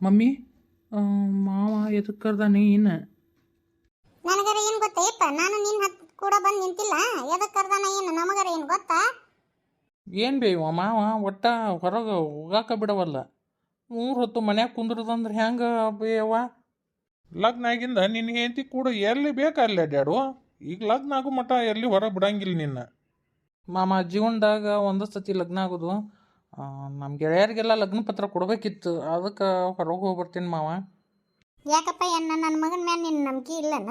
Mummy? ಮಾವ ಎದಕ್ಕೆ ಕರ್ದಾನೆ ಇನ್ನು ನನಗರ ಏನು ಗೊತ್ತೇಪ್ಪ ನಾನು ನಿನ್ನ ಹತ್ ಕೂಡ ಬಂದು ನಿಂತಿಲ್ಲ. ಎದಕ್ಕೆ ಕರ್ದಾನ ಏನು? ನಮಗರ ಏನು ಗೊತ್ತಾ? ಏನು ಬೇವ ಮಾವ? ಒಟ್ಟ ಹೊರಗೆ ಹೋಗಾಕ ಬಿಡವಲ್ಲ. ಮೂರು ಹೊತ್ತು ಮನ್ಯಾಗ ಕುಂದ್ರದಂದ್ರೆ ಹೆಂಗೆ ಬೇವ ಲಗ್ನ ಆಗಿಂದ ನಿನ್ನ ಹೆಂಡತಿ ಕೂಡ ಎಲ್ಲಿ ಬೇಕಾ ಅಲ್ಲಿ ಅಡ್ಯಾಡು. ಈಗ ಲಗ್ನ ಆಗು ಮಟ ಎಲ್ಲಿ ಹೊರಗೆ ಬಿಡಂಗಿಲ್ಲ ನಿನ್ನ. ಮಾಮ ಜೀವನದಾಗ ಒಂದು ಸತಿ ಲಗ್ನ ಆಗೋದು. ನಮ್ಮ ಗೆಳೆಯರಿಗೆಲ್ಲ ಲಗ್ನ ಪತ್ರ ಕೊಡಬೇಕಿತ್ತು. ಅದಕ್ಕೆ ಹೊರಗೆ ಹೋಗಿ ಬರ್ತೀನಿ ಮಾವ. ಯಾಕಪ್ಪ ಎನ್ನ ನನ್ನ ಮಗನ ಮ್ಯಾಲ ನಿನ್ನ ನಂಬಿಕೆ ಇಲ್ಲನ?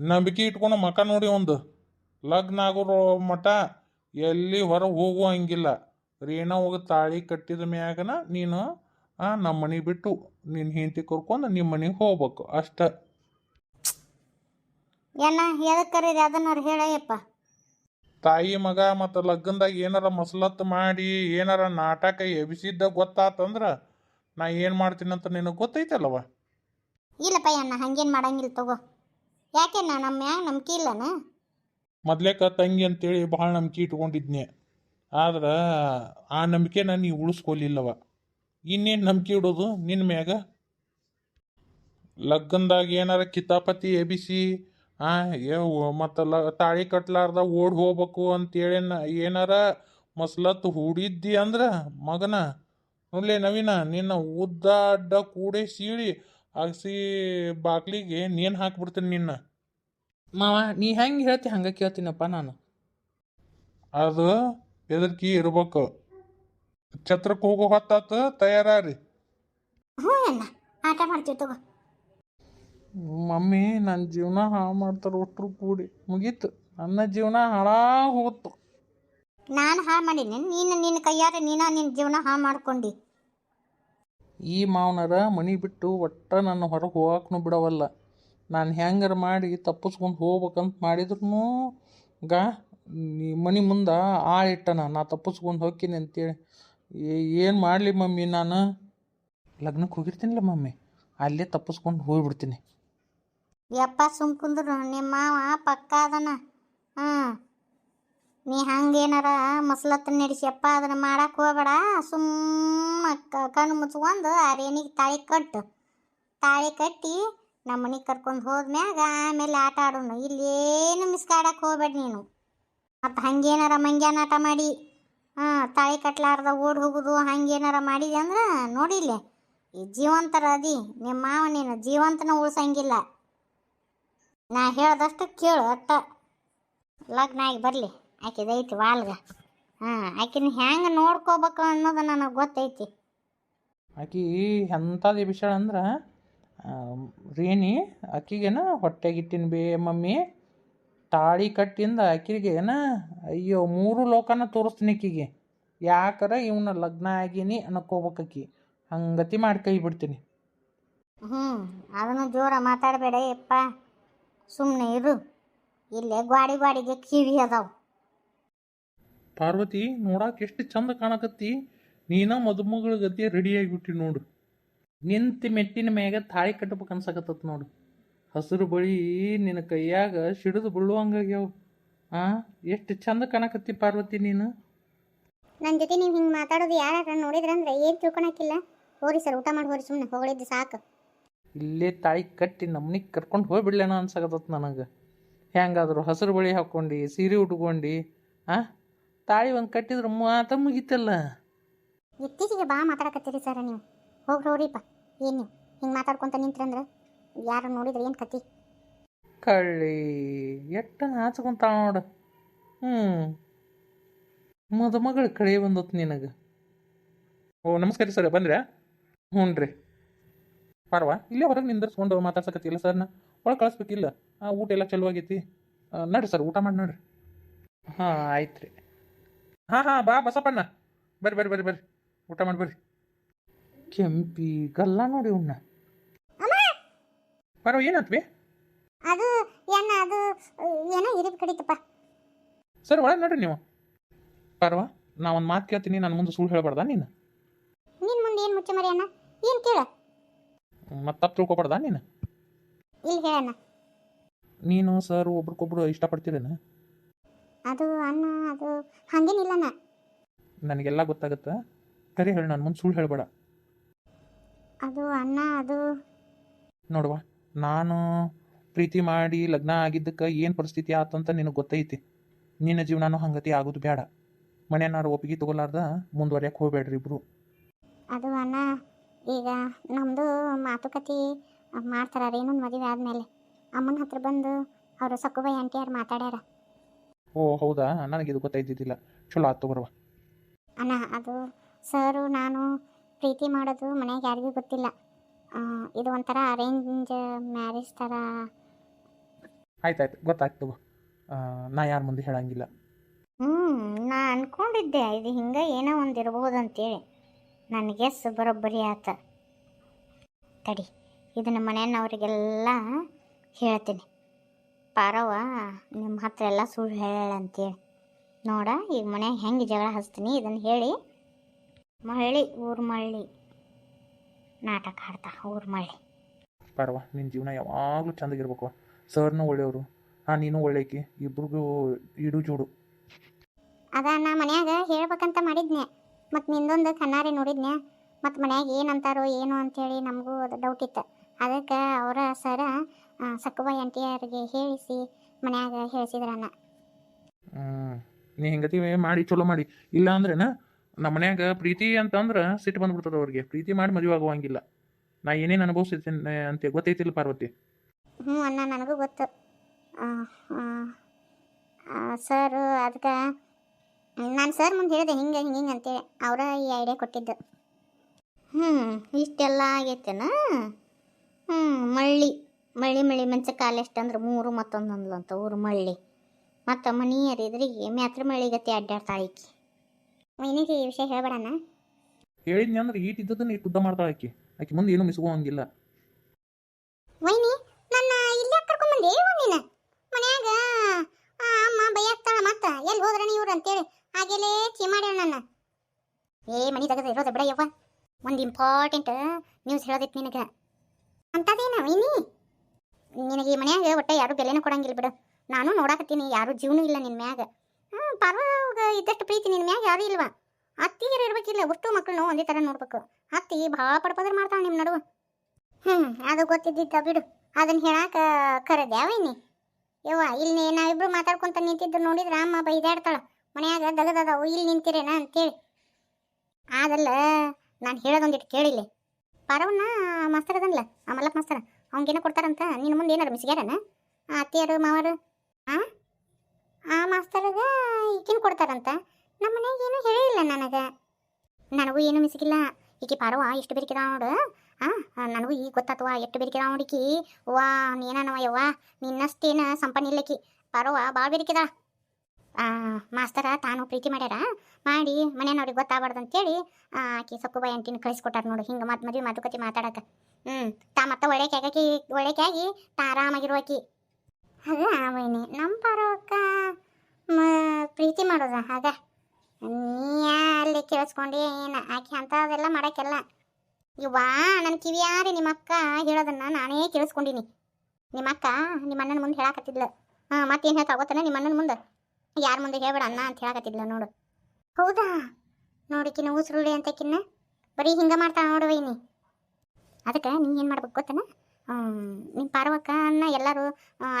ನಂಬಿಕೆ ಇಟ್ಕೊಂಡು ಮಕ ನೋಡಿ ಒಂದು. ಲಗ್ನ ಆಗೋ ಮಠ ಎಲ್ಲಿ ಹೊರಗೆ ಹೋಗುವ ಹಂಗಿಲ್ಲ. ರೇಣ ಹೋಗಿ ತಾಳಿ ಕಟ್ಟಿದ ಮ್ಯಾಗನ ನೀನು ನಮ್ಮ ಮನೆ ಬಿಟ್ಟು ನಿನ್ನ ಹೆಂಡತಿ ಕರ್ಕೊಂಡು ನಿಮ್ಮ ಮನೆಗೆ ಹೋಗ್ಬೇಕು. ಅಷ್ಟ. ಏನ ಎದಕ್ಕೆ ಕರೀರಿ ಅವ್ರು ಹೇಳಯ್ಯಪ್ಪ. ತಾಯಿ ಮಗ ಮತ್ತು ಲಗ್ನದಾಗ ಏನಾರ ಮಸಲತ್ತು ಮಾಡಿ ಏನಾರ ನಾಟಕ ಎಬಿಸಿದ್ದ ಗೊತ್ತಾತಂದ್ರ ನಾ ಏನು ಮಾಡ್ತೀನಂತ ನಿನಗೆ ಗೊತ್ತೈತಲ್ಲವ? ಇಲ್ಲಪ್ಪ ಅಣ್ಣ ಹಂಗೇನು ಮಾಡಂಗಿಲ್ಲ ತಗೋ. ಯಾಕೆ ನಾ ನಮ್ಮ ಮ್ಯಾಗ ನಂಬಿಕೆ ಇಲ್ಲನ? ಮೊದ್ಲೇಕ ತಂಗಿ ಅಂತೇಳಿ ಭಾಳ ನಂಬಿಕೆ ಇಟ್ಕೊಂಡಿದ್ನೆ. ಆದ್ರೆ ಆ ನಂಬಿಕೆನ ನೀ ಉಳಿಸ್ಕೊಲಿಲ್ಲವ. ಇನ್ನೇನು ನಂಬಿಕೆ ಇಡೋದು ನಿನ್ನ ಮ್ಯಾಗ? ಲಗ್ನದಾಗ ಏನಾರ ಕಿತಾಪತಿ ಎಬಿಸಿ ಆ ಮತ್ತೆ ಲ ತಾಳಿ ಕಟ್ಲಾರ್ದ ಓಡ್ ಹೋಗ್ಬೇಕು ಅಂತೇಳಿ ನ- ಏನಾರ ಮಸ್ಲತ್ತು ಹೂಡಿದ್ದಿ ಅಂದ್ರೆ ಮಗನ ನೋಡ್ಲೆ ನವೀನ ನಿನ್ನ ಉದ್ದ ಅಡ್ಡ ಕೂಡೆ ಸೀಳಿ ಅಗಸಿ ಬಾಗ್ಲಿಗೆ ನೀನು ಹಾಕ್ಬಿಡ್ತೀನಿ ನಿನ್ನ. ಮಾವ ನೀ ಹೆಂಗೆ ಹೇಳ್ತಿ ಹಂಗೆ ಕೇಳ್ತೀನಪ್ಪ ನಾನು. ಅದು ಬೆದರ್ಕಿ ಇರ್ಬೇಕು. ಛತ್ರಕ್ಕೆ ಹೋಗೋ ಹೊತ್ತಾತು ತಯಾರಾರಿ. ಹ್ಞೂ ಆಟ ಮಾಡ್ತೀವಿ ತಗೋ. ಮಮ್ಮಿ ನನ್ನ ಜೀವನ ಹಾಳು ಮಾಡ್ತಾರೆ ಒಟ್ಟರು ಕೂಡಿ. ಮುಗೀತು. ನನ್ನ ಜೀವನ ಹಾಳಾ ಹೋಗುತ್ತು ನಾನು ಹಾಳು ಮಾಡೀನಿ ನೀನು ನಿನ್ನ ಕೈಯಾರೆ ನೀನು ನಿನ್ನ ಜೀವನ ಹಾಳು ಮಾಡ್ಕೊಂಡು. ಈ ಮಾವನರ ಮನೆ ಬಿಟ್ಟು ಒಟ್ಟ ನನ್ನ ಹೊರಗೆ ಹೋಗಕ್ಕೂ ಬಿಡವಲ್ಲ. ನಾನು ಹೆಂಗಾರ ಮಾಡಿ ತಪ್ಪಿಸ್ಕೊಂಡು ಹೋಗ್ಬೇಕಂತ ಮಾಡಿದ್ರು ಗಾ ನೀ ಮನೆ ಮುಂದೆ ಆಳಿಟ್ಟನ ನಾ ತಪ್ಪಿಸ್ಕೊಂಡು ಹೋಗ್ತೀನಿ ಅಂತೇಳಿ. ಏನು ಮಾಡಲಿ ಮಮ್ಮಿ ನಾನು? ಲಗ್ನಕ್ಕೆ ಹೋಗಿರ್ತೀನಿಲ್ಲ ಮಮ್ಮಿ. ಅಲ್ಲೇ ತಪ್ಪಿಸ್ಕೊಂಡು ಹೋಗ್ಬಿಡ್ತೀನಿ. ಯಪ್ಪ ಸುಮ್ ಕುಂದ್ರು ನಿಮ್ಮ ಮಾವ ಪಕ್ಕ ಅದನ. ಹಾಂ ನೀ ಹಂಗೇನಾರ ಮಸಲತ್ತ ನಡೆಸಿಯಪ್ಪ ಅದನ್ನ ಮಾಡಕ್ಕೆ ಹೋಗಬೇಡ. ಸುಮ್ಮ ಕಣ್ಣು ಮುಚ್ಕೊಂಡು ಆ ತಾಳಿ ಕಟ್ಟು. ತಾಳಿ ಕಟ್ಟಿ ನಮ್ಮ ಮನೆಗೆ ಕರ್ಕೊಂಡು ಹೋದ್ಮ್ಯಾಗ ಆಮೇಲೆ ಆಟ ಆಡೋಣ ಇಲ್ಲೇನು ಮಿಸ್ಕಾಡಕ್ಕೆ ಹೋಗ್ಬೇಡ ನೀನು. ಮತ್ತು ಹಂಗೇನಾರ ಮಂಗ್ಯಾನಾಟ ಮಾಡಿ, ಹಾಂ, ತಾಳಿ ಕಟ್ಲಾರ್ದ ಓಡ್ ಹೋಗುದು ಹಂಗೇನಾರ ಮಾಡಿದೆ ಅಂದ್ರೆ ನೋಡಿಲ್ಲೇ. ಈ ಜೀವಂತರ ಅದಿ. ನಿಮ್ಮ ಮಾವ ನೀನು ಜೀವಂತನ ಉಳ್ಸಂಗಿಲ್ಲ. ನಾ ಹೇಳ್ದಷ್ಟು ಕೇಳು ಅಟ್ಟ ಲಗ್ನ ಆಗಿ ಬರಲಿ ಆಕಿದೈತಿ ವಾಲ್ಗ. ಹಾಂ ಆಕಿನ ಹೆಂಗೆ ನೋಡ್ಕೋಬೇಕು ಅನ್ನೋದು ನನಗೆ ಗೊತ್ತೈತಿ. ಆಕಿ ಎಂಥದ್ದು ವಿಷಯ ಅಂದ್ರೆ ರೇಣಿ ಆಕಿಗೇನ ಹೊಟ್ಟೆಗಿಟ್ಟಿನ ಬೇ ಮಮ್ಮಿ ತಾಳಿ ಕಟ್ಟಿಂದ ಏನ ಅಯ್ಯೋ ಮೂರು ಲೋಕನ ತೋರಿಸ್ತೀನಿ ಆಕಿಗೆ. ಯಾಕರ ಇವನ ಲಗ್ನ ಆಗೀನಿ ಅನ್ನಕೋಬೇಕಿ ಹಂಗತಿ ಮಾಡ್ಕೈ ಬಿಡ್ತೀನಿ. ಹ್ಞೂ ಅದನ್ನು ಜೋರ ಮಾತಾಡಬೇಡ ಯಪ್ಪ ಸುಮ್ಮನೆ ಇರು. ಇಲ್ಲೇ ಗ್ವಾಡಿ ಗ್ವಾಡಿಗೆ ಕಿವಿ ಅದಾವ. ಪಾರ್ವತಿ ನೋಡಕ್ಕೆ ಎಷ್ಟು ಚಂದ ಕಾಣಕತ್ತಿ. ನೀನ ಮದುಮಗಳ ಗತಿ ರೆಡಿಯಾಗಿಬಿಟ್ಟಿ ನೋಡು. ನಿಂತು ಮೆಟ್ಟಿನ ಮ್ಯಾಗ ತಾಳಿ ಕಟ್ಟಬೇಕು ಅನ್ಸಕತ್ತತ್ ನೋಡು. ಹಸಿರು ಬಳಿ ನಿನ್ನ ಕೈಯಾಗ ಸಿಡಿದು ಬೀಳುವಂಗಾಗ್ಯಾವ ಆ ಎಷ್ಟು ಚಂದ ಕಾಣಕತ್ತಿ ಪಾರ್ವತಿ ನೀನು. ನನ್ನ ಜೊತೆ ನೀವು ಹಿಂಗೆ ಮಾತಾಡೋದು ಯಾರು ನೋಡಿದ್ರಂದ್ರೆ ಏನು ತಿಳ್ಕೊಳಕ್ಕಿಲ್ಲ. ಹೋರಿ ಸರ್ ಊಟ ಮಾಡಿ ಹೋರಿ ಸುಮ್ಮನೆ ಹೊಗಳಿದ್ದು ಸಾಕು. ಇಲ್ಲೇ ತಾಯಿ ಕಟ್ಟಿ ನಮ್ಮನಿಗೆ ಕರ್ಕೊಂಡು ಹೋಗ್ಬಿಡ್ಲೇನೋ ಅನ್ಸಕತ್ತ ನನಗೆ. ಹೆಂಗಾದ್ರು ಹಸಿರು ಬಳಿ ಹಾಕ್ಕೊಂಡು ಸೀರೆ ಉಟ್ಕೊಂಡು ಆ? ತಾಳಿ ಒಂದು ಕಟ್ಟಿದ್ರೆ ಮಾತ ಮುಗಿತಲ್ಲ. ಇತ್ತೀಚೆಗೆ ಬಾ ಮಾತಾಡಕತ್ತೀರಿ ಸರ್ ನೀವು. ಹೋಗ್ರಿ ಹೋಗ್ರಿಪ್ಪ ಏನು ನೀವು? ಹಿಂಗೆ ಮಾತಾಡ್ಕೊಂತ ನಿಂತ್ರಂದ್ರೆ ಯಾರು ನೋಡಿದ್ರೆ ಏನು ಕತಿ? ಕಳ್ಳಿ ಎಟ್ಟ ನಾಚ್ಕೊಂತಾಳ ನೋಡು. ಹ್ಞೂ ಮದುಮಗಳ ಕಳೆ ಬಂದತ್ ನಿನಗೆ. ಓ ನಮಸ್ಕಾರ ಸರ್ ಬಂದ್ರೆ? ಹ್ಞೂ ರೀ ಪಾರ್ವ ಇಲ್ಲೇ ಹೊರಗೆ ನಿಂದರ್ಸ್ಕೊಂಡು ಮಾತಾಡ್ಸಕತ್ತಿಲ್ಲ ಸರ್ನ ಒಳಗೆ ಕಳಿಸ್ಬೇಕಿಲ್ಲ? ಆ, ಊಟ ಎಲ್ಲ ಚಲೋ ಆಗೈತಿ. ನಡ್ರಿ ಸರ್ ಊಟ ಮಾಡಿ ನೋಡ್ರಿ. ಹಾಂ ಆಯ್ತು ರೀ ಹಾಂ ಹಾಂ ಬಾ ಬಸಪ್ಪಣ್ಣ. ಬರ್ರಿ ಬರ್ರಿ ಬರ್ರಿ ಬರ್ರಿ. ಊಟ ಮಾಡಿ ಬರ್ರಿ. ಕೆಂಪಿ ಗಲ್ಲ ನೋಡಿ ಉಣ್ಣ ಪಾರ್ವ ಏನತ್ವಿ ಅದು ಏನ ಅದು ಏನೋ ಇರಿದು ಕಡಿತಪ್ಪ. ಸರ್ ಒಳಗೆ ನೋಡ್ರಿ ನೀವು. ಪಾರ್ವ ನಾ ಒಂದು ಮಾತು ಕೇಳ್ತೀನಿ ನನ್ನ ಮುಂದೆ ಸುಳ್ಳು ಹೇಳ್ಬಾರ್ದಾ ನೀನು? ನಿನ್ನ ಮುಂದೆ ಏನು ಮುಚ್ಚ ಮರಿ ಅಣ್ಣ ಏನು ಕೇಳ? ಮತ್ತೆ ತಪ್ಪು ತಿಳ್ಕೊಬಾರ್ದಾ ನೀನು? ಇಲ್ಲಿ ಹೇಳಣ್ಣ ನೀನು ಸರ್ ಒಬ್ರಿಗೊಬ್ರು ಇಷ್ಟಪಡ್ತೀರೇನು? ಅದು ಅಣ್ಣ ಅದು ಹಂಗೇನಿಲ್ಲಣ್ಣ ನನಗೆಲ್ಲ ಗೊತ್ತಾಗುತ್ತೆ? ಕರಿ ಹೇಳಿ ನನ್ನ ಮುಂದೆ ಸುಳ್ಳು ಹೇಳಬೇಡ. ಅದು ಅಣ್ಣ ಅದು ನೋಡುವ ನಾನು ಪ್ರೀತಿ ಮಾಡಿ ಲಗ್ನ ಆಗಿದ್ದಕ್ಕೆ ಏನು ಪರಿಸ್ಥಿತಿ ಆತಂತ ನಿನಗೆ ಗೊತ್ತೈತಿ. ನಿನ್ನ ಜೀವನನೂ ಹಂಗತಿ ಆಗೋದು ಬೇಡ ಮನೆಯನ್ನಾರು ಒಪ್ಪಿಗೆ ತಗೊಲಾರ್ದ ಮುಂದುವರಿಯಕ್ಕೆ ಹೋಗ್ಬೇಡ್ರಿ ಇಬ್ರು. ಅದು ಅಣ್ಣ ಈಗ ನಮ್ಮದು ಮಾತುಕತೆ ಮಾಡ್ತಾರ ರೇಣುನ್ ಮದುವೆ ಆದಮೇಲೆ. ಅಮ್ಮನ ಹತ್ರ ಬಂದು ಅವರು ಸಕ್ಕುಬಾಯಿ ಆಂಟಿಯವ್ರು ಮಾತಾಡ್ಯಾರ. ಓ ಹೌದಾ? ನನಗಿದು ಗೊತ್ತಾಯ್ತಿದ್ದಿಲ್ಲ. ಚಲೋ ಆತು ಬರುವ ಅಣ್ಣ ಅದು ಸರು ನಾನು ಪ್ರೀತಿ ಮಾಡೋದು ಮನೆಗೆ ಯಾರಿಗೂ ಗೊತ್ತಿಲ್ಲ. ಆ, ಇದು ಒಂಥರ ಅರೇಂಜ್ ಮ್ಯಾರೇಜ್ ಥರ ಆಯ್ತಾಯ್ತು ಗೊತ್ತಾಯ್ತು ನಾ ಯಾರ ಮುಂದೆ ಹೇಳಂಗಿಲ್ಲ. ಹ್ಞೂ ನಾ ಅನ್ಕೊಂಡಿದ್ದೆ ಇದು ಹಿಂಗೆ ಏನೋ ಒಂದು ಇರ್ಬೋದು ಅಂತೇಳಿ ನನ್ನ ಗೆಸ್ ಬರೋಬ್ಬರಿ ಆತ. ತಡಿ ಇದನ್ನು ಮನೆಯನ್ನವರಿಗೆಲ್ಲ ಹೇಳ್ತೀನಿ. ಪಾರವ್ವ ನಿಮ್ಮ ಹತ್ರ ಎಲ್ಲ ಸುಳ್ಳು ಹೇಳ ಅಂತೇಳಿ ನೋಡ ಈಗ ಮನೆ ಹೆಂಗೆ ಜಗಳ ಹಚ್ತೀನಿ ಇದನ್ನು ಹೇಳಿ. ಮಳ್ಳಿ ಊರು ಮಳ್ಳಿ. ನಾಟಕ ಆಡ್ತಾ ಊರು ಮಳ್ಳಿ. ಪಾರವ್ವ ನಿನ್ನ ಜೀವನ ಯಾವಾಗಲೂ ಚಂದಾಗಿರ್ಬೇಕು ಸರ್ನು ಒಳ್ಳೆಯವರು ಹಾಂ ನೀನು ಒಳ್ಳೆಯಕಿ ಇಬ್ರಿಗೂ ಇಡು ಜೋಡು. ಅದ ನಾ ಮನ್ಯಾಗ ಹೇಳ್ಬೇಕಂತ ಮಾಡಿದ್ನೆ ಮತ್ತು ನಿಂದೊಂದು ಕನ್ನಾರಿ ನೋಡಿದ್ನ್ಯಾ? ಮತ್ತು ಮನ್ಯಾಗ ಏನಂತಾರೋ ಏನು ಅಂತೇಳಿ ನಮಗೂ ಅದು ಡೌಟ್ ಇತ್ತು. ಅದಕ್ಕೆ ಅವರ ಸರ ಸಕ್ಕುಬಾಯಿ ಆಂಟಿಯರಿಗೆ ಹೇಳಿಸಿ ಮನ್ಯಾಗ ಹೇಳಿಸಿದ್ರಣ್ಣ ನೀ ಹೆಂಗತಿವೆ ಮಾಡಿ ಚಲೋ ಮಾಡಿ. ಇಲ್ಲ ಅಂದ್ರೇನ ನಮ್ಮ ಮನ್ಯಾಗ ಪ್ರೀತಿ ಅಂತಂದ್ರೆ ಸಿಟ್ಟು ಬಂದ್ಬಿಡ್ತದೆ ಅವ್ರಿಗೆ. ಪ್ರೀತಿ ಮಾಡಿ ಮದುವೆ ಆಗುವಂಗಿಲ್ಲ. ನಾ ಏನೇನು ಅನುಭವಿಸಿರ್ತೇನೆ ಅಂತ ಗೊತ್ತೈತಿಲ್ಲ ಪಾರ್ವತಿ? ಹ್ಞೂ ಅಣ್ಣ ನನಗೂ ಗೊತ್ತು. ಸರ್ ಅದಕ್ಕೆ ನಾನು ಸರ್ ಮುಂದೆ ಹೇಳಿದೆ ಹಿಂಗೆ ಹಿಂಗೆ ಹಿಂಗೆ ಅಂತೇಳಿ. ಅವರ ಈ ಐಡಿಯಾ ಕೊಟ್ಟಿದ್ದು. ಹ್ಞೂ ಇಷ್ಟೆಲ್ಲ ಆಗೈತೆನ? ಹ್ಞೂ ಮಳ್ಳಿ. ಮಳ್ಳಿ ಮಳ್ಳಿ ಮೆಂಚ ಕಾಲ ಎಷ್ಟಂದ್ರೆ ಮೂರು ಮತ್ತೊಂದೊಂದು ಅಂತ ಊರು ಮಳ್ಳಿ. ಮತ್ತು ಮನಿಯರಿದ್ರಿಗೆ ಮ್ಯಾತ್ರ ಮಳ್ಳಿಗತಿ ಅಡ್ಡಾಡ್ತಾಳೆ ಈಕಿ ಮೈನಿಗೆ ಈ ವಿಷಯ ಹೇಳ್ಬೇಡಣ್ಣ. ಹೇಳಿದ್ನಿ ಅಂದ್ರೆ ಈಟ್ ಇದ್ದದನ್ನ ಈಟ್ ಉದ್ದ ಮಾಡ್ತಾಳೆ ಆಕಿ. ಆಕಿ ಮುಂದೆ ಏನು ಮಿಸ್ಕೋಂಗಿಲ್ಲ ವೈನಿ ನನ್ನ ಇಲ್ಲಿ ಕರ್ಕೊಂಬಂದೆ? ನೀನು. ಮನ್ಯಾಗ ಆ, ಅಮ್ಮ ಬೈಯಾಕ್ತಾಳ ಮತ್ತ ಎಲ್ಲಿ ಹೋದ್ರ ಇವ್ರು ಅಂತೇಳಿ. ಹಾಗೆಲೇ ಚಿಮಾಡ್ಯಾಳ ನನ್ನ. ಏ, ಮನಿ ತಗದ, ಇರೋದ ಬಿಡ ಯವ್ವ. ಒಂದು ಇಂಪಾರ್ಟೆಂಟ್ ನ್ಯೂಸ್ ಹೇಳೋದಿತ್ತು ನಿನಗೆ. ಅಂತದೇನ ವೈನಿ? ನಿನಗೆ ಈ ಮನ್ಯಾಗ ಒಟ್ಟ ಯಾರು ಬೆಲೆನ ಕೊಡಂಗಿಲ್ಲ ಬಿಡು. ನಾನು ನೋಡಾಕತ್ತೀನಿ, ಯಾರು ಜೀವನೂ ಇಲ್ಲ ನಿನ್ನ ಮ್ಯಾಗ. ಹ್ಞೂ ಪರವಾಗ ಇದ್ದಷ್ಟು ಪ್ರೀತಿ ನಿನ್ನ ಮ್ಯಾಗ ಯಾರು ಇಲ್ವಾ? ಅತ್ತಿಗೆ ಇರ್ಬೇಕಿಲ್ಲ ಒಟ್ಟು ಮಕ್ಕಳನ್ನು ಒಂದೇ ಥರ ನೋಡ್ಬೇಕು. ಅತ್ತಿ ಭಾಳ ಪಡ್ಪದ್ರ ಮಾಡ್ತಾಳೆ ನಿಮ್ಮ ನಡುವೆ. ಹ್ಞೂ ಅದು ಗೊತ್ತಿದ್ದಿದ್ದ ಬಿಡು. ಅದನ್ನ ಹೇಳಾಕ ಕರೆದೆ ಅವೈನಿ ಯವ್ವ, ಇಲ್ಲಿ ನಾವಿಬ್ರು ಮಾತಾಡ್ಕೊಂತ ನಿಂತಿದ್ದು ನೋಡಿದ್ರೆ ಅಮ್ಮ ಬೈದಾಡ್ತಾಳ. ಮನ್ಯಾಗ ದಗದದವು ಇಲ್ಲಿ ನಿಂತಿರೇನ? ಅಂತೇಳಿ. ಆದಲ್ಲ ನಾನು ಹೇಳೋದೊಂದಿಟ್ಟು ಕೇಳಿಲ್ಲ. ಪರವನ್ನ ಮಾಸ್ತರ್ ಅದನ್ಲ ಆ ಮಲ್ಲಪ್ಪ ಮಾಸ್ತರ್ ಅವ್ನಿಗೇನೋ ಕೊಡ್ತಾರಂತ ನಿನ್ನ ಮುಂದೆ ಏನಾರು ಮಿಸ್ಗ್ಯಾರನ ಆ ಅತ್ತಿಯರು ಮಾವರು ಆ? ಆ ಮಾಸ್ತರಗ ಈಕಿನ ಕೊಡ್ತಾರಂತ ನಮ್ಮ ಮನೆಯಾಗ ಏನೂ ಹೇಳಿಲ್ಲ ನನಗೆ. ನನಗೂ ಏನೂ ಮಿಸ್ಗಿಲ್ಲ. ಈಕಿ ಪಾರವ್ವ ಎಷ್ಟು ಬೇರಿಕಿದ ನೋಡು ಆ, ನನಗೂ ಈಗ ಗೊತ್ತಾತವ ಎಷ್ಟು ಬೇರಿಕಿದ ನೋಡಿಕಿ ವಾ ನೀನ ಯವ್ವ? ನಿನ್ನಷ್ಟೇನ ಸಂಪನ್ನ ಇಲ್ಲಕಿ ಪಾರವ್ವ ಭಾಳ ಬೇರಿಕಿದ. ಆ ಮಾಸ್ತರ ತಾನು ಪ್ರೀತಿ ಮಾಡ್ಯಾರ? ಮಾಡಿ, ಮನೆಯವ್ರಿಗೆ ಗೊತ್ತಾಗಬಾರ್ದು ಅಂತೇಳಿ ಆಕೆ ಸಕ್ಕುಬಾಯಿ ಅಂಟಿನ ಕಳಿಸ್ಕೊಟ್ಟಾರ ನೋಡು, ಹಿಂಗೆ ಮತ್ತೆ ಮದುವೆ ಮಾತುಕತೆ ಮಾತಾಡಕ. ಹ್ಞೂ ತಾ ಮತ್ತೆ ಒಳ್ಳೆ ಆಗಾಕಿ ಒಳ್ಳೆ ಆಗಿ ತಾ ಆರಾಮಾಗಿರುವಾಕಿ ಅಲ್ಲ ಅವನಿ ನಮ್ಮ ಪಾರವಕ್ಕ ಪ್ರೀತಿ ಮಾಡೋದ ಹಾಗ ನೀ ಅಲ್ಲಿ ಕೇಳಿಸ್ಕೊಂಡಿ ಏನು, ಆಕಿ ಅಂಥದ್ದೆಲ್ಲ ಮಾಡೋಕ್ಕೆಲ್ಲ. ಇವ್ವಾ ನನ್ನ ಕಿವಿಯಾರಿ ನಿಮ್ಮ ಅಕ್ಕ ಹೇಳೋದನ್ನ ನಾನೇ ಕೇಳಿಸ್ಕೊಂಡಿನಿ. ನಿಮ್ಮ ಅಕ್ಕ ನಿಮ್ಮ ಅಣ್ಣನ ಮುಂದೆ ಹೇಳಾಕತ್ತಿದ್ಲ. ಹಾಂ, ಮತ್ತೇನು ಹೇಳ್ತಾ ಗೊತ್ತನ ನಿಮ್ಮ ಅಣ್ಣನ ಮುಂದೆ? ಯಾರ ಮುಂದೆ ಹೇಳ್ಬೇಡ ಅಣ್ಣ ಅಂತ ಹೇಳಕತ್ತಿದ್ಲ ನೋಡು. ಹೌದಾ? ನೋಡಿಕಿನ ಅಂತ ಅಂತಕಿನ್ನ ಬರೀ ಹಿಂಗೆ ಮಾಡ್ತಾಳ ನೋಡು ವೈನಿ. ಅದಕ್ಕೆ ನೀನು ಏನು ಮಾಡ್ಬೇಕು ಗೊತ್ತನ? ನಿಮ್ಮ ಪಾರ್ವಕ್ಕ ಅನ್ನ ಎಲ್ಲರೂ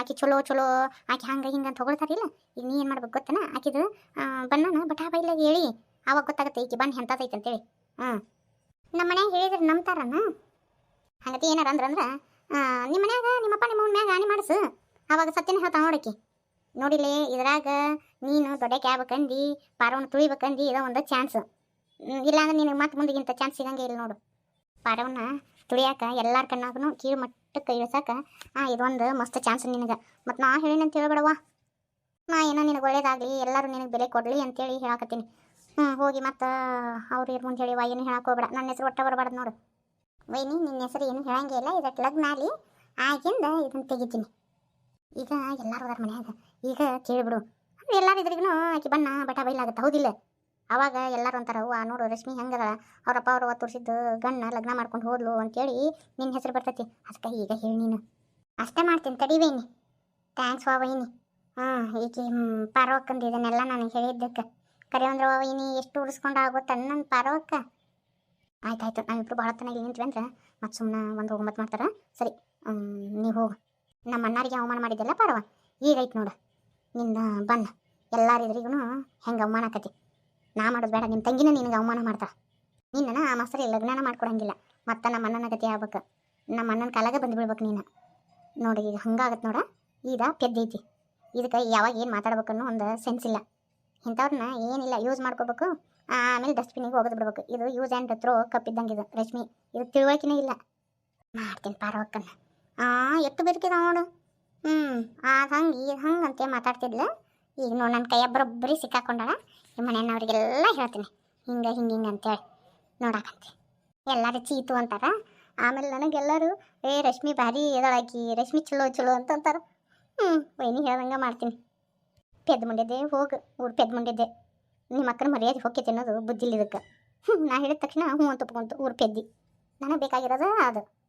ಆಕೆ ಚಲೋ ಚಲೋ, ಆಕೆ ಹಂಗೆ ಹಿಂಗೆ ಅಂತ ಹೊಗಳ್ತಾರಿಲ್ಲ? ಈಗ ನೀ ಏನು ಮಾಡ್ಬೇಕು ಗೊತ್ತನ? ಆಕಿದು ಬಣ್ಣನ ಬಟಾ ಬೈಲಾಗ ಹೇಳಿ, ಆವಾಗ ಗೊತ್ತಾಗುತ್ತೆ ಈಕಿ ಬಣ್ಣ ಎಂತದೈತೆ ಅಂತೇಳಿ. ಹಾಂ ನಮ್ಮ ಮನ್ಯಾಗ ಹೇಳಿದ್ರೆ ನಂಬ್ತಾರನ? ಹಂಗತಿ ಏನಾರ ಅಂದ್ರೆ ಅಂದ್ರೆ ನಿಮ್ಮ ಮನ್ಯಾಗ, ನಿಮ್ಮಪ್ಪ ನಿಮ್ಮ ಮ್ಯಾಗ ಹಾನಿ ಮಾಡಿಸು. ಅವಾಗ ಸತ್ಯನ ಹೇಳ್ತಾ ನೋಡಕಿ ನೋಡಿಲಿ ಇದ್ರಾಗ ನೀನು ದೊಡ್ಡ ಕ್ಯಾಬ್ ಕಂದಿ ಪಾರವನ್ನ ತುಳಿಬೇಕಂದಿ ಇದೋ ಒಂದು ಚಾನ್ಸ್ ಇಲ್ಲಾಂದ್ರೆ ನಿನಗೆ ಮತ್ತೆ ಮುಂದಿಗಿಂತ ಚಾನ್ಸ್ ಸಿಗಂಗೆ ಇಲ್ಲ ನೋಡು. ಪಾರವನ್ನ ತುಳಿಯಾಕ ಎಲ್ಲಾರ ಕಣ್ಣಾಗೂ ಕೀಳು ಮಟ್ಟಕ್ಕೆ ಇಳಿಸಾಕ ಹಾಂ ಇದೊಂದು ಮಸ್ತ್ ಚಾನ್ಸ್ ನಿನಗೆ. ಮತ್ತು ನಾ ಹೇಳಿನಂತ ಹೇಳ್ಬೇಡವ್ವ ನಾ ಏನೋ ನಿನಗೆ ಒಳ್ಳೇದಾಗಲಿ, ಎಲ್ಲರೂ ನಿನಗೆ ಬೆಲೆ ಕೊಡಲಿ ಅಂತೇಳಿ ಹೇಳಾಕತ್ತೀನಿ. ಹ್ಞೂ ಹೋಗಿ ಮತ್ತು ಅವ್ರು ಇರ್ ಮುಂದೆ ಹೇಳಿವ ಏನು ಹೇಳಕ್ಕೆ ಹೋಗ್ಬೇಡ. ನನ್ನ ಹೆಸರು ಒಟ್ಟ ಬರಬಾರ್ದು ನೋಡು. ವೈನಿ ನಿನ್ನ ಹೆಸರು ಏನು ಹೇಳಂಗೆ ಇಲ್ಲ. ಇದಕ್ಕೆ ಲಗ್ನ ಆಗಲಿ, ಆಗಿಂದ ಇದನ್ನು ತೆಗಿತೀನಿ. ಈಗ ಎಲ್ಲರೂ ಅದರ ಮನ್ಯಾಗ. ಈಗ ಕೇಳಿಬಿಡು. ಅಂದ್ರೆ ಎಲ್ಲಾರು ಇದ್ರಿಗೂ ಆಕಿ ಬಣ್ಣ ಬಟ ಬೈಲಾಗತ್ತೆ, ಹೌದಿಲ್ಲ? ಅವಾಗ ಎಲ್ಲರೂ ಅಂತಾರೆ, ಅವ್ವ, ನೋಡು ರಶ್ಮಿ ಹೆಂಗದ ಅವ್ರಪ್ಪ ಅವ್ರು ತೋರಿಸಿದ್ದು ಗಣ್ಣ ಲಗ್ನ ಮಾಡ್ಕೊಂಡು ಹೋದ್ಲು ಅಂತೇಳಿ ನಿನ್ನ ಹೆಸರು ಬರ್ತೈತಿ. ಅದಕ್ಕೆ ಈಗ ಹೇಳಿ ನೀನು. ಅಷ್ಟೇ ಮಾಡ್ತೀನಿ ತಡಿವೇನಿ ಥ್ಯಾಂಕ್ಸ್ ವಾ ವೈನಿ. ಹಾಂ, ಈಕಿ ಪಾರವಕ್ಕಂದು ಇದನ್ನೆಲ್ಲ ನಾನು ಹೇಳಿದ್ದಕ್ಕೆ. ಕರೆ ಅಂದ್ರೆ ವೈನಿ, ಎಷ್ಟು ಉಳಿಸ್ಕೊಂಡು ಆಗುತ್ತೆ ನನ್ನ ಪಾರವಕ್ಕ? ಆಯ್ತಾಯ್ತು, ನಾವಿಬ್ರು ಭಾಳ ತನ ಇಲ್ಲಿ ನಿಂತ್ವಿ ಅಂದ್ರೆ ಮತ್ತು ಸುಮ್ಮನೆ ಒಂದು ಹೋಗಿ ಮಾಡ್ತಾರೆ. ಸರಿ ನೀವು ಹೋಗು. ನಮ್ಮ ಅಣ್ಣಾರಿಗೆ ಅವಮಾನ ಮಾಡಿದ್ದೆಲ್ಲ ಪಾರ್ವ. ಈಗ ಐತೆ ನೋಡು. ನಿನ್ನ ಬಣ್ಣ ಎಲ್ಲಾರಿದ್ರಿಗೂ ಹೆಂಗೆ ಅವಮಾನ ಆಕತಿ? ನಾ ಮಾಡೋದು ಬೇಡ ನಿಮ್ಮ ತಂಗಿನ ನಿನಗೆ ಅವಮಾನ ಮಾಡ್ತಾ ನಿನ್ನ ಆ ಮಾಸ್ತರಿ ಲಗ್ನನ ಮಾಡ್ಕೊಡಂಗಿಲ್ಲ. ಮತ್ತೆ ನಮ್ಮ ಅಣ್ಣನ ಗತಿ ಆಗ್ಬೇಕು. ನಮ್ಮ ಅಣ್ಣನ ಕಾಲಾಗ ಬಂದು ಬಿಡ್ಬೇಕು ನೀನು. ನೋಡಿ ಈಗ ಹಂಗಾಗತ್ತೆ ನೋಡ, ಈಗ ಪೆದ್ದೈತಿ ಇದಕ್ಕೆ ಯಾವಾಗ ಏನು ಮಾತಾಡ್ಬೇಕು ಅನ್ನೋ ಒಂದು ಸೆನ್ಸ್ ಇಲ್ಲ. ಇಂಥವ್ರನ್ನ ಏನಿಲ್ಲ ಯೂಸ್ ಮಾಡ್ಕೋಬೇಕು. ಆಮೇಲೆ ಡಸ್ಟ್ಬಿನಿಗೆ ಹೋಗೋದು ಬಿಡ್ಬೇಕು. ಇದು ಯೂಸ್ ಆ್ಯಂಡ್ ಥ್ರೋ ಕಪ್ಪಿದ್ದಂಗೆ ಇದು, ರಶ್ಮಿ. ಇದು ತಿಳುವಳಿಕೆನೇ ಇಲ್ಲ. ಮಾಡ್ತೀನಿ ಪಾರವಕ್ಕನ್ನ ಆ, ಎತ್ತು ಬೆರ್ಕಿದ ನೋಡು. ಹ್ಞೂ ಆಗ ಹಂಗೆ ಈಗ ಹಂಗೆ ಅಂತ ಮಾತಾಡ್ತಿದ್ಲ. ಈಗ ನೋಡಿ ನನ್ನ ಕೈಯ ಬರೋಬ್ಬರಿ ಸಿಕ್ಕಾಕೊಂಡಾಳ. ನಿಮ್ಮ ಮನೆಯವ್ರಿಗೆಲ್ಲ ಹೇಳ್ತೀನಿ. ಹಿಂಗೆ ಹಿಂಗೆ ಹಿಂಗೆ ಅಂತೇಳಿ ನೋಡಾಕಂತೆ ಎಲ್ಲರೂ ಚೀತು ಅಂತಾರ. ಆಮೇಲೆ ನನಗೆಲ್ಲರೂ, ಏ ರಶ್ಮಿ ಭಾರಿ ಎದಳಾಕಿ ರಶ್ಮಿ ಚಲೋ ಚಲೋ ಅಂತ ಹ್ಮ್ ಹ್ಞೂ ವೈನಿ ಹೇಳ್ದಂಗೆ ಮಾಡ್ತೀನಿ. ಪೆದ್ ಮುಂಡಿದ್ದೆ ಹೋಗು, ಊರು ಪೆದ್ ಮುಂಡಿದ್ದೆ ನಿಮ್ಮ ಅಕ್ಕನ ಮರ್ಯಾದೆ ಹೋಗಿ ತಿನ್ನೋದು ಬುದ್ಧಿಲಿದಕ್ಕೆ ಹ್ಞೂ ನಾ ಹೇಳಿದ ತಕ್ಷಣ ಹ್ಞೂ ಅಂತ ಒಪ್ಕೊಂತು ಊರು ಪೆದ್ದಿ. ನನಗೆ ಬೇಕಾಗಿರೋದು ಅದು.